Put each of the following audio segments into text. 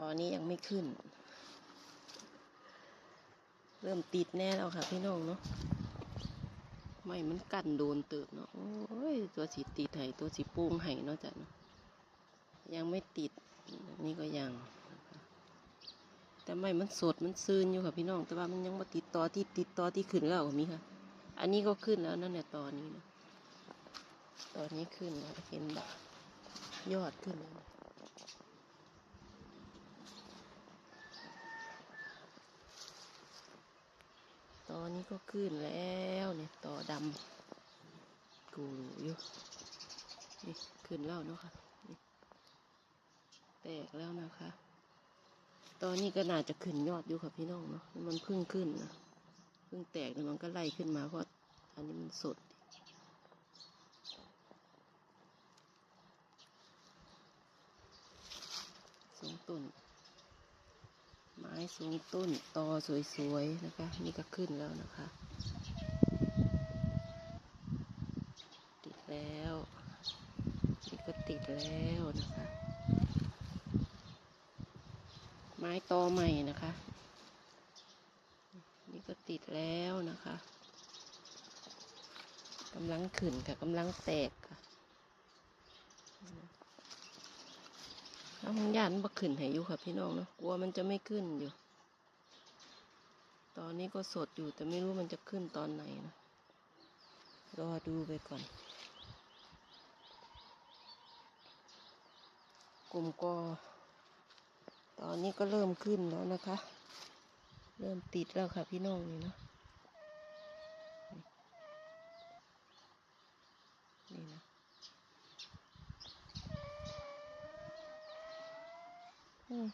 ตอนนี้ยังไม่ขึ้น เริ่มติดแน่แล้วค่ะพี่น้องเนาะไม่มันกั้นโดนเติบเนาะโอ้ยตัวสีติดไห้ตัวสีปูงไห้เนาะจ้ะเนาะยังไม่ติดนี่ก็ยัง แต่ไม่มันสดมันซึนอยู่ค่ะพี่น้องแต่ว่ามันยังมาติดต่อที่ติดต่อที่ขึ้นแล้วมีค่ะ อันนี้ก็ขึ้นแล้วนั่นแหละตอนนี้นะตอนนี้ขึ้นแล้วเห็นแบบยอดขึ้นแล้วนะตอนนี้ ก็ขึ้นแล้วเนี่ยต่อดำกูรู้อยู่นี่ขึ้นแล้วเนาะค่ะแตกแล้วนะคะ ตอนนี้ก็น่าจะขึ้นยอดอยู่ค่ะพี่น้องเนาะมันเพิ่งขึ้นนะเพิ่งแตกแล้วมันก็ไล่ขึ้นมาเพราะอันนี้มันสดสูงต้น สูงต้นตอสวยๆนะคะ นี่ก็ขึ้นแล้วนะคะ ติดแล้วนี่ก็ติดแล้วนะคะ ไม้ตอใหม่นะคะ นี่ก็ติดแล้วนะคะกำลังขึ้นค่ะกำลังแตกค่ะแล้วมันยันบักขึ้นให้อยู่ค่ะพี่น้องเนาะกลัวมันจะไม่ขึ้นอยู่ ตอนนี้ก็สดอยู่แต่ไม่รู้มันจะขึ้นตอนไหนนะรอดูไปก่อน กลุ่มกอตอนนี้ก็เริ่มขึ้นแล้วนะคะ เริ่มติดแล้วค่ะพี่น้องนี่เนาะนี่นะอืม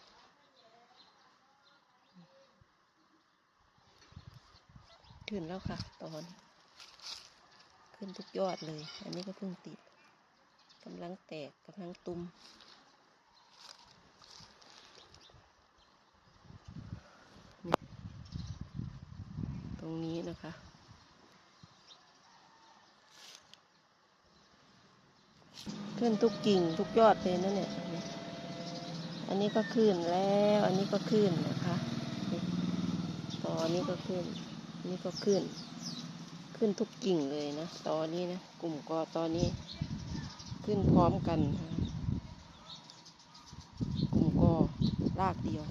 ขึ้นแล้วค่ะ ตอน ขึ้นทุกยอดเลย อันนี้ก็เพิ่งติดกำลังแตกกำลังตุมตรงนี้นะคะขึ้นทุกกิ่งทุกยอดเลยนั่นเนี่ย อันนี้ก็ขึ้นแล้ว อันนี้ก็ขึ้นนะคะตอนนี้ก็ขึ้น นนี้ก็ขึ้น ขึ้นทุกกิ่งเลยนะ ตอนนี้นะ กลุ่มกอตอนนี้ ขึ้นพร้อมกันนะคะกลุ่มกอรากเดียว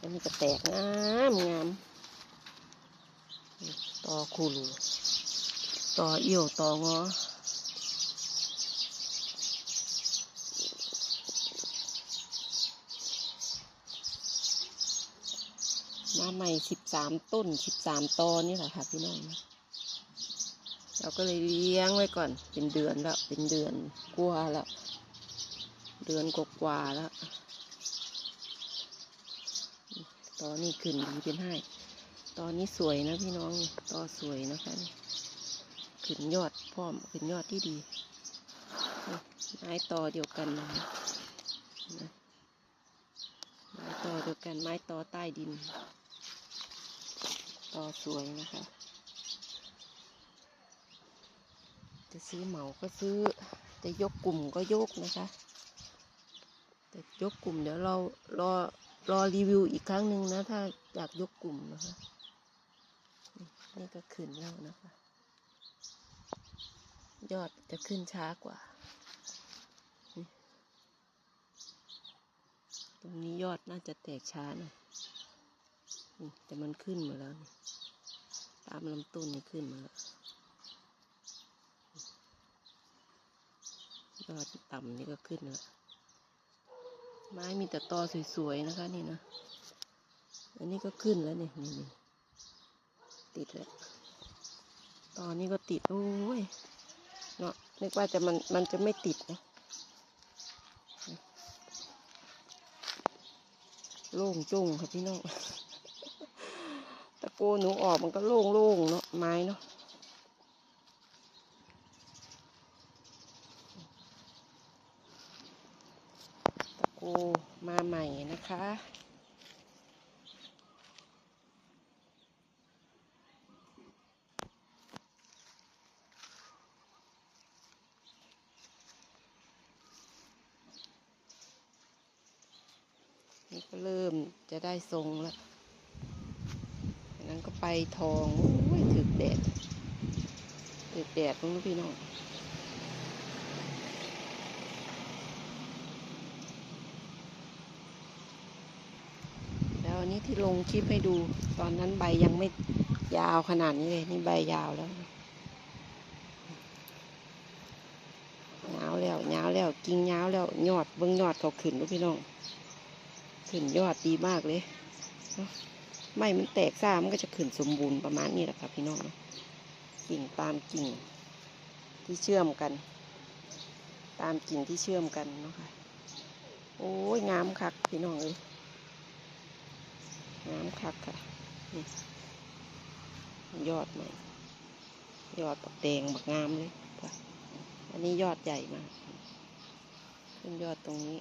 อันนี้ก็แตกงามงามต่อคูรูต่อเอี่ยวต่องอ มาใหม่สิบสามต้นสิบสามตอนนี่แหละค่ะพี่น้องเราก็เลยเลี้ยงไว้ก่อน เป็นเดือนแล้ว เป็นเดือนกว่าแล้ว เดือนกว่าแล้ว ตอนนี้ขึ้นดีเป็นให้ตอนนี้สวยนะพี่น้องนี่ตอสวยนะคะขึ้นยอดพร้อมขึ้นยอดที่ดีไม้ต่อเดียวกันนะไม้ต่อเดียวกันไม้ต่อใต้ดิน ต่อสวยนะคะ จะซื้อเหมาก็ซื้อ จะยกกลุ่มก็ยกนะคะ แต่ยกกลุ่มเดี๋ยวเรารอรอรีวิวอีกครั้งหนึ่งนะ ถ้าอยากยกกลุ่มนะคะ นี่ก็ขึ้นแล้วนะคะ ยอดจะขึ้นช้ากว่า ตรงนี้ยอดน่าจะแตกช้าหน่อย แต่มันขึ้นมาแล้ว ตามลำต้นนี่ขึ้นมาแล้วยอดต่ำนี่ก็ขึ้นแล้ว ไม้มีแต่ตอสวยๆนะคะนี่นะ อันนี้ก็ขึ้นแล้วนี่นี่นี่ติดแล้วตอนนี้ก็ติด โอ้ย เนาะนึกว่าจะมันมันจะไม่ติดนะโล่งจุ้งค่ะพี่น้อง โกหนูออกมันก็โล่งโล่งๆเนาะไม้เนาะตะโกมาใหม่นะคะก็เริ่มจะได้ทรงแล้ว ก็ไปทองโอ้ยถึกแดดถึกแดดพวกนู้นพี่น้องแล้วอันนี้ที่ลงคลิปให้ดู ตอนนั้นใบยังไม่ยาวขนาดนี้เลย นี่ใบยาวแล้วยาวแล้วยาวแล้วกิ่งยาวแล้วยอดเบิ้งยอดเขาขึ้นลูกพี่น้อง ขึ้นยอดดีมากเลยเนาะ ไม่มันแตกซ่ามันก็จะขึ้นสมบูรณ์ประมาณนี้แหละครับพี่น้องกิ่งตามกิ่งที่เชื่อมกัน ตามกิ่งที่เชื่อมกันเนาะค่ะโอ้ยงามคักพี่น้องเอ้ยน้ำคักค่ะนี่ยอดใหม่ยอดปักแดงบักงามเลยอันนี้ยอดใหญ่มากขึ้นยอดตรงนี้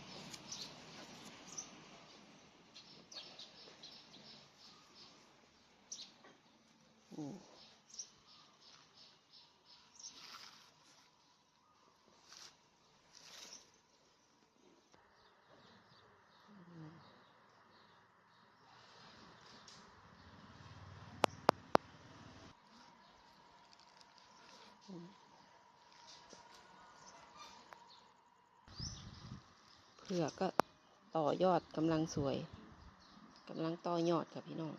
เผือกก็ต่อยอดกำลังสวยกำลังต่อยอดค่ะพี่น้อง